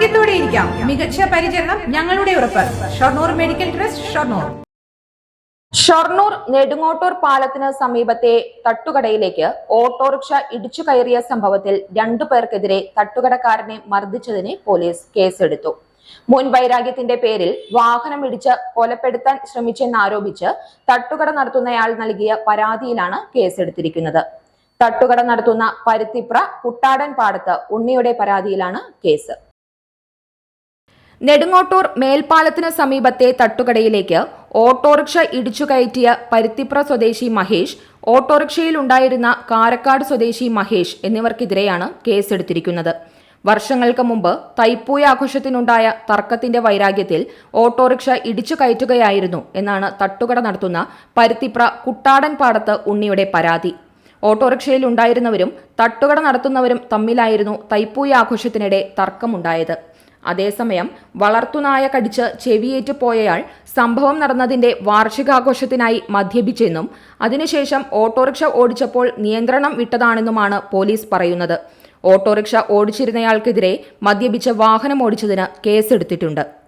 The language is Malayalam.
ആരോഗ്യത്തോടെ ഇരിക്കാം. മികച്ച പരിചരണം ഞങ്ങളുടെ ഉറപ്പ്. Shoranur medical trust Shoranur. Shoranur Nedungottoor പാലത്തിന് സമീപത്തെ തട്ടുകടയിലേക്ക് ഓട്ടോറിക്ഷ ഇടിച്ചു കയറിയ സംഭവത്തിൽ രണ്ടു പേർക്കെതിരെ തട്ടുകടക്കാരനെ മർദ്ദിച്ചതിന് പോലീസ് കേസെടുത്തു. മുൻ വൈരാഗ്യത്തിന്റെ പേരിൽ വാഹനം ഇടിച്ച് കൊലപ്പെടുത്താൻ ശ്രമിച്ചെന്നാരോപിച്ച് തട്ടുകട നടത്തുന്നയാൾ നൽകിയ പരാതിയിലാണ് കേസെടുത്തിരിക്കുന്നത്. തട്ടുകട നടത്തുന്ന പരുത്തിപ്ര കുട്ടാടൻ പാടത്ത് ഉണ്ണിയുടെ പരാതിയിലാണ് കേസ്. നെടുങ്ങോട്ടൂർ മേൽപ്പാലത്തിന് സമീപത്തെ തട്ടുകടയിലേക്ക് ഓട്ടോറിക്ഷ ഇടിച്ചു കയറ്റിയ പരുത്തിപ്ര സ്വദേശി മഹേഷ് ഓട്ടോറിക്ഷയിലുണ്ടായിരുന്ന കാരക്കാട് സ്വദേശി മഹേഷ് എന്നിവർക്കെതിരെയാണ് കേസെടുത്തിരിക്കുന്നത്. വർഷങ്ങൾക്ക് മുമ്പ് തൈപ്പൂയ ആഘോഷത്തിനുണ്ടായ തർക്കത്തിന്റെ വൈരാഗ്യത്തിൽ ഓട്ടോറിക്ഷ ഇടിച്ചു കയറ്റുകയായിരുന്നു എന്നാണ് തട്ടുകട നടത്തുന്ന പരുത്തിപ്ര കുട്ടാടൻ പാടത്ത് ഉണ്ണിയുടെ പരാതി. ഓട്ടോറിക്ഷയിലുണ്ടായിരുന്നവരും തട്ടുകട നടത്തുന്നവരും തമ്മിലായിരുന്നു തൈപ്പൂയ ആഘോഷത്തിനിടെ തർക്കമുണ്ടായത്. അതേസമയം വളർത്തുനായ കടിച്ച് ചെവിയേറ്റ് പോയയാൾ സംഭവം നടന്നതിന്റെ വാർഷികാഘോഷത്തിനായി മദ്യപിച്ചെന്നും അതിനുശേഷം ഓട്ടോറിക്ഷ ഓടിച്ചപ്പോൾ നിയന്ത്രണം വിട്ടതാണെന്നുമാണ് പോലീസ് പറയുന്നത്. ഓട്ടോറിക്ഷ ഓടിച്ചിരുന്നയാൾക്കെതിരെ മദ്യപിച്ച് വാഹനം ഓടിച്ചതിന് കേസെടുത്തിട്ടുണ്ട്.